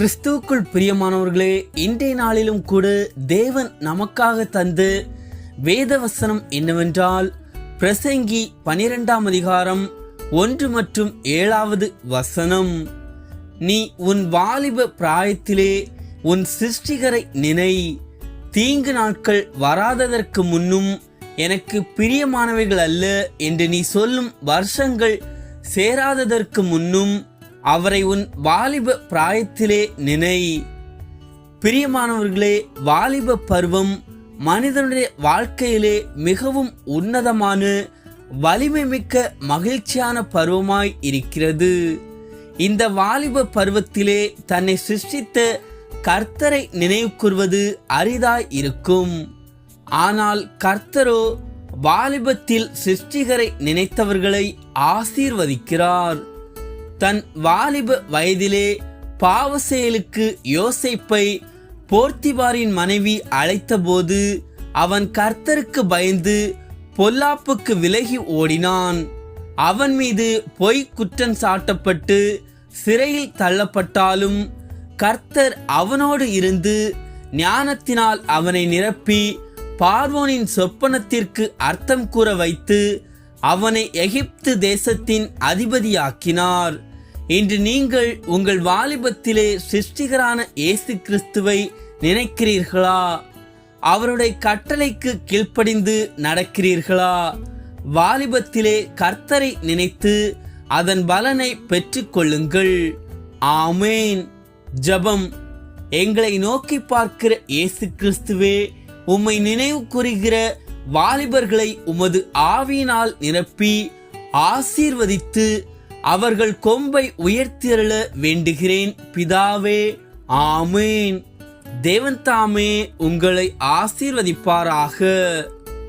கிறிஸ்துவுக்குள் பிரியமானவர்களே இன்றைய நாளிலும் கூட தேவன் நமக்காக தந்து வேதவசனம் என்னவென்றால் பிரசங்கி பனிரெண்டாம் அதிகாரம் ஒன்று மற்றும் ஏழாவது வசனம். நீ உன் வாலிப பிராயத்திலே உன் சிருஷ்டிகரை நினை. தீங்கு நாட்கள் வராததற்கு முன்னும் எனக்கு பிரியமானவைகள் அல்ல என்று நீ சொல்லும் வருஷங்கள் சேராததற்கு முன்னும் அவரை உன் வாலிப பிராயத்திலே நினை. பிரியமானவர்களே வாலிப பருவம் மனிதனுடைய வாழ்க்கையிலே மிகவும் உன்னதமான வலிமை மிக்க மகிழ்ச்சியான பருவமாய் இருக்கிறது. இந்த வாலிப பருவத்திலே தன்னை சிருஷ்டித்த கர்த்தரை நினைவு கூர்வது அரிதாய் இருக்கும். ஆனால் கர்த்தரோ வாலிபத்தில் சிருஷ்டிகரை நினைத்தவர்களை ஆசீர்வதிக்கிறார். தன் வாலிப வயதிலே பாவ செயலுக்கு யோசைப்பை போர்த்திபாரின் மனைவி அழைத்தபோது அவன் கர்த்தருக்கு பயந்து பொல்லாப்புக்கு விலகி ஓடினான். அவன் மீது பொய் குற்றம் சாட்டப்பட்டு சிறையில் தள்ளப்பட்டாலும் கர்த்தர் அவனோடு இருந்து ஞானத்தினால் அவனை நிரப்பி பார்வோனின் சொப்பனத்திற்கு அர்த்தம் கூற வைத்து அவனை எகிப்து தேசத்தின் அதிபதியாக்கினார். இன்று நீங்கள் உங்கள் வாலிபத்திலே சிருஷ்டிகரான இயேசு கிறிஸ்துவை நினைக்கிறீர்களா? அவருடைய கட்டளைக்கு கீழ்ப்படிந்து நடக்கிறீர்களா? வாலிபத்திலே கர்த்தரை நினைத்து அதன் பலனை பெற்றுக்கொள்ளுங்கள். ஆமேன். ஜபம். எங்களை நோக்கி பார்க்கிற இயேசு கிறிஸ்துவே உம்மை நினைவு கூறுகிற வாலிபர்களை உமது ஆவியினால் நிரப்பி ஆசீர்வதித்து அவர்கள் கொம்பை உயர்த்தியருள வேண்டுகிறேன். பிதாவே ஆமேன். தேவன் தாமே உங்களை ஆசீர்வதிப்பாராக.